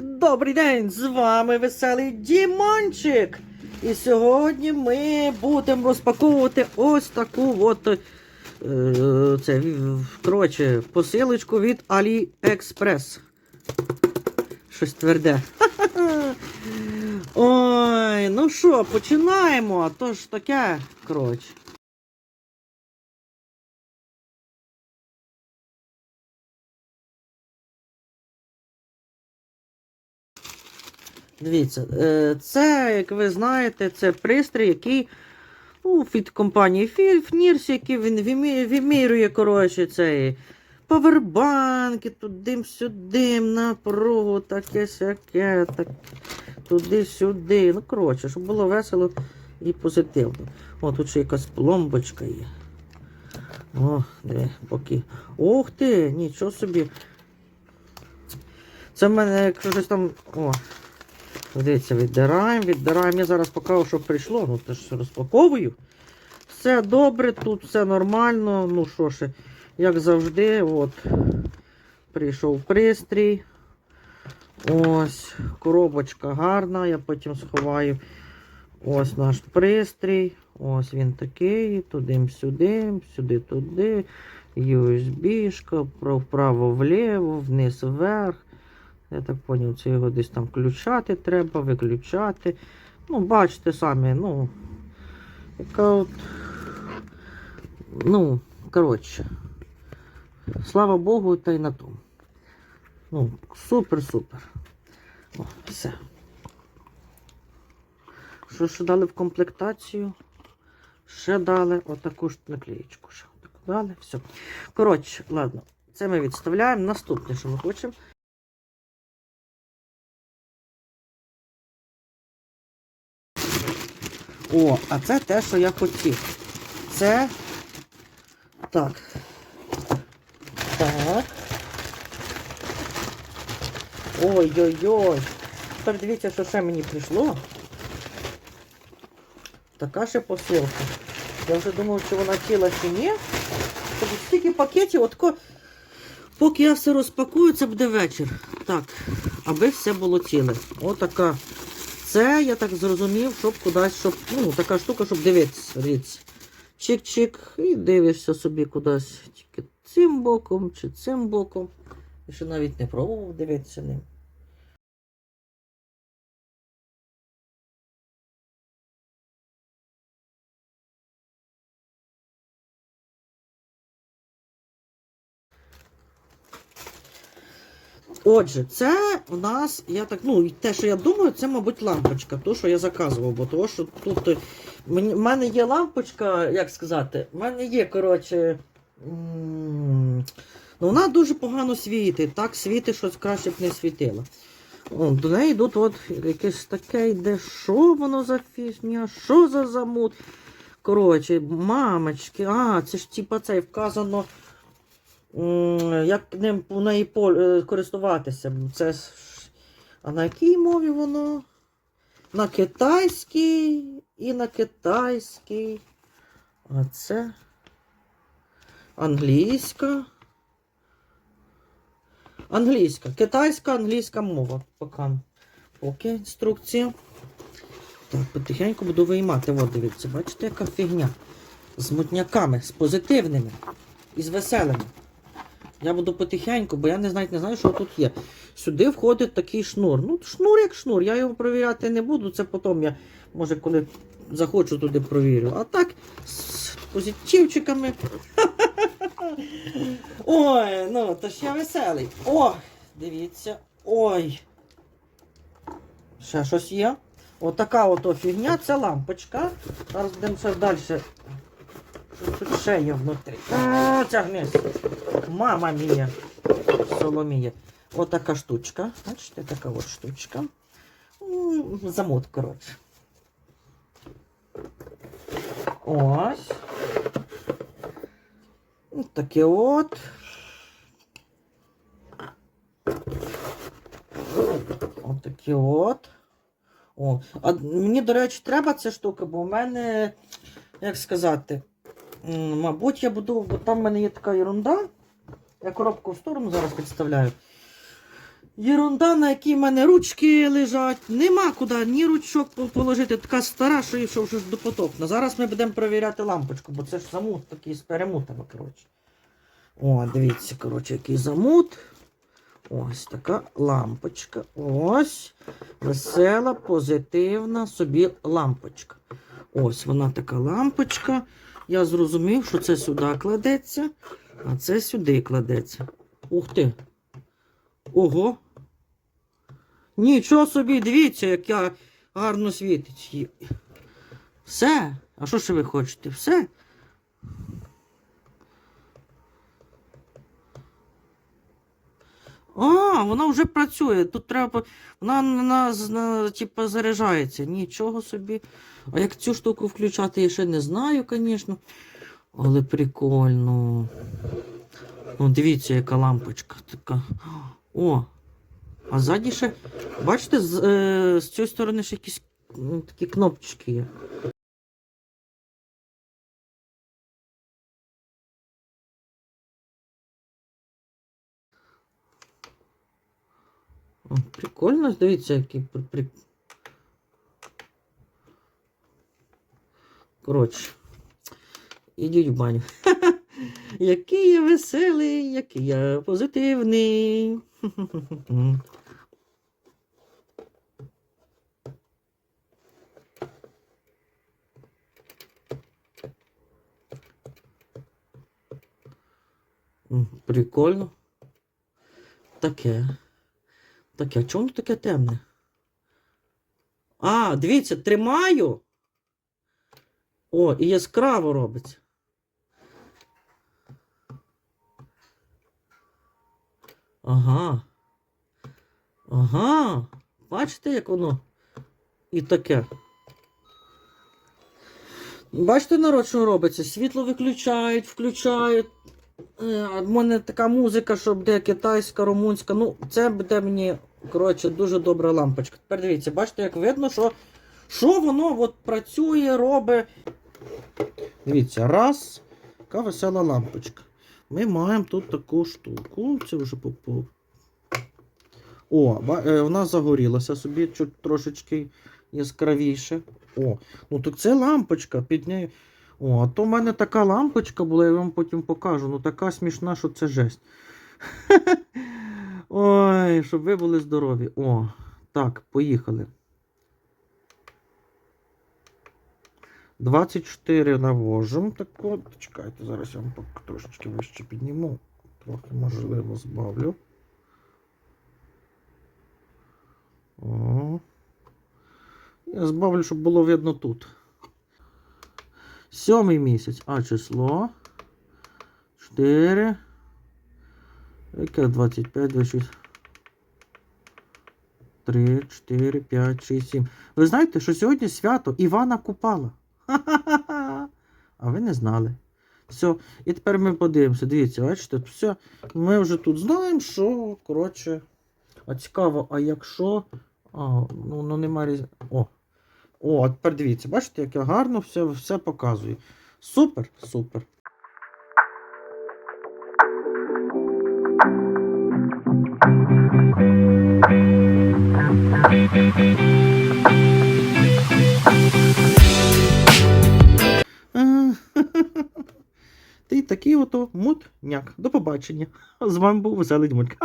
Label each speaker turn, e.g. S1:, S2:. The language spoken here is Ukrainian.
S1: добрий день! З вами веселий Дімончик. І сьогодні ми будемо розпаковувати ось таку от, е, це, коротше, посилочку від AliExpress. Щось тверде. Ой, ну що, починаємо, а то ж таке, коротше. Дивіться, е, це, як ви знаєте, це пристрій, який ну, від компанії Фірс, який він вимірює, коротше, цей павербанки, туди-сюди, напругу, таке сяке, так, туди-сюди. Ну, коротше, щоб було весело і позитивно. О, тут ще якась пломбочка є. О, диви, поки. Ох ти, нічого собі. Це в мене, щось там. О, Дивіться, віддираємо, віддираємо. Я зараз покажу, що прийшло. Ну, теж розпаковую. Все добре, тут все нормально. Ну що ж, як завжди, от. Прийшов пристрій. Ось, коробочка гарна, я потім сховаю. Ось наш пристрій. Ось він такий. Туди-сюди, сюди-туди. USB-шка, вправо-вліво, вниз-вверх. Я так зрозумів, це його десь там включати треба, виключати. Ну, бачите самі, ну, яка от. Ну, коротше. Слава Богу, та й на тому. Ну, супер-супер. О, все. Що ще дали в комплектацію? Ще дали отаку ж наклеєчку. Ще отаку дали. Все. Коротше, ладно, це ми відставляємо. Наступне, що ми хочемо. О, а це те, що я хотів. Це. Так. Так. Ой-ой-ой. Тепер дивіться, що ще мені прийшло. Така ще посилка. Я вже думав, чи вона ціла чи ні. Тобто стільки пакетів, отко, поки я все розпакую, це буде вечір. Так, аби все було ціле. Отака. Це, я так зрозумів, щоб кудись, щоб, ну, така штука, щоб дивитися. Чик-чик, і дивишся собі кудись. Тільки цим боком чи цим боком. Я ще навіть не пробував дивитися ним. Отже, це у нас, я так, ну, те, що я думаю, це, мабуть, лампочка, ту, що я заказував, бо того, що тут е, в мене є лампочка, як сказати, в мене є, коротше, ну, вона дуже погано світить, так світить, що краще б не світила. О, до неї йдуть от якесь таке йде, що воно за фігня, що за замут. Коротше, мамочки, а, це ж типа це вказано. Як ним в неї е, користуватися? Це а на якій мові воно? На китайській і на китайській. А це англійська. Англійська. Китайська, англійська мова. Поки. Поки інструкція. Так, потихеньку буду виймати. От дивіться, бачите, яка фігня. З мутняками, з позитивними і з веселими. Я буду потихеньку, бо я не знаю, не знаю, що тут є. Сюди входить такий шнур. Ну, шнур як шнур. Я його провіряти не буду. Це потім я, може, коли захочу туди провірю. А так, з позитивчиками. Ой, ну, то ж я веселий. О, дивіться. Ой. Ще щось є. Отака ото фігня, це лампочка. Зараз будемо ще далі. Тут ще є внутрі? О. Мама мія. Соломія. Отака штучка. Бачите, така от штучка. Замот, коротше. Ось. Ось Таке от. Ось от. О. А мені, до речі, треба ця штука, бо в мене, як сказати, мабуть, я буду, бо там в мене є така ерунда. Я коробку в сторону зараз підставляю. Єрунда, на якій в мене ручки лежать. Нема куди ні ручок положити. Така стара, що, що вже допотопна. Зараз ми будемо перевіряти лампочку, бо це ж замут такий з перемутами, коротше. О, дивіться, коротше, який замут. Ось така лампочка. Ось. Весела, позитивна собі лампочка. Ось вона така лампочка. Я зрозумів, що це сюди кладеться, а це сюди кладеться. Ух ти. Ого. Нічого собі, дивіться, як я гарно світить. Все. А що ще ви хочете? Все. А, вона вже працює. Тут треба. Вона на, на, типу, заряджається. Нічого собі. А як цю штуку включати, я ще не знаю, звісно. Але прикольно. Ну, дивіться, яка лампочка така. О! А ззаді ще. Бачите, з, е, з цієї сторони ще якісь такі кнопочки є. О, прикольно, дивіться, які при... Коротше. Ідіть в баню. Який я веселий, який я позитивний. Прикольно. Таке. Таке, а чому воно таке темне? А, дивіться, тримаю. О, і яскраво робиться. Ага. Ага. Бачите, як воно? І таке. Бачите, народ, що робиться? Світло виключають, включають. Е, а в мене така музика, що буде китайська, румунська. Ну, це буде мені, коротше, дуже добра лампочка. Тепер дивіться, бачите, як видно, що, що воно от працює, робить. Дивіться, раз. Така весела лампочка. Ми маємо тут таку штуку. Це вже по. по- О, е, вона загорілася собі чуть трошечки яскравіше. О, ну так це лампочка під нею. О, а то в мене така лампочка була, я вам потім покажу. Ну така смішна, що це жесть. Ой, щоб ви були здорові. О, так, поїхали. 24 навожу. Так от, чекайте, зараз я вам трошечки вище підніму. Трохи, можливо, збавлю. О. Я збавлю, щоб було видно тут. Сьомий місяць. А число. 4. Яке 25, 26. 3, 4, 5, 6, 7. Ви знаєте, що сьогодні свято Івана Купала. Ха-ха-ха. А ви не знали. Все, і тепер ми подивимося. Дивіться, бачите, все. Ми вже тут знаємо, що, коротше. А цікаво, а якщо. А, ну, ну нема різ... О. О, тепер дивіться, бачите, як я гарно все, все показую. Супер, супер. Ти такий ото мутняк. До побачення. З вами був веселий Дмитро.